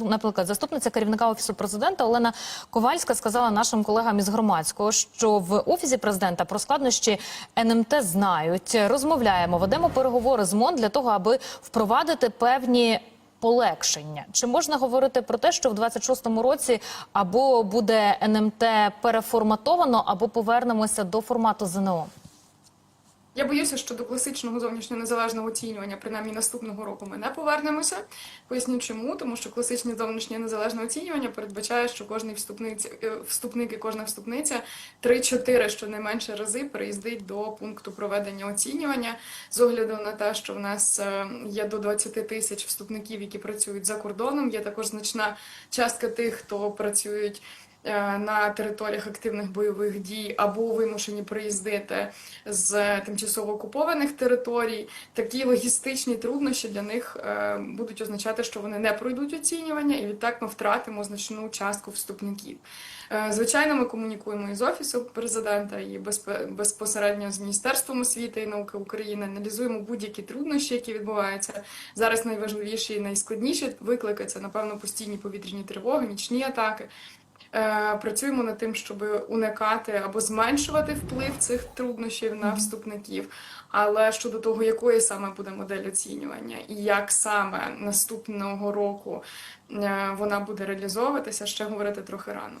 Наприклад, заступниця керівника офісу президента Олена Ковальська сказала нашим колегам із громадського, що в офісі президента про складнощі НМТ знають. Розмовляємо, ведемо переговори з МОН для того, аби впровадити певні. Полегшення чи можна говорити про те, що в 26-му році або буде НМТ переформатовано, або повернемося до формату ЗНО? Я боюся, що до класичного зовнішнього незалежного оцінювання, принаймні наступного року, ми не повернемося. Поясню чому, тому що класичне зовнішнє незалежне оцінювання передбачає, що кожний е, вступник і кожна вступниця 3-4 щонайменше рази приїздить до пункту проведення оцінювання з огляду на те, що в нас е, є до 20 тисяч вступників, які працюють за кордоном. Є також значна частка тих, хто працюють на територіях активних бойових дій або вимушені приїздити з тимчасово окупованих територій. Такі логістичні труднощі для них е, будуть означати, що вони не пройдуть оцінювання, і відтак ми втратимо значну частку вступників. Е, Звичайно, ми комунікуємо із офісом президента і безпосередньо з міністерством освіти і науки України. Аналізуємо будь-які труднощі, які відбуваються зараз. Найважливіші і найскладніші виклики це напевно постійні повітряні тривоги, нічні атаки. Е, Працюємо над тим, щоб уникати або зменшувати вплив цих труднощів на вступників. Але щодо того, якої саме буде модель оцінювання і як саме наступного року е, вона буде реалізовуватися, ще говорити трохи рано.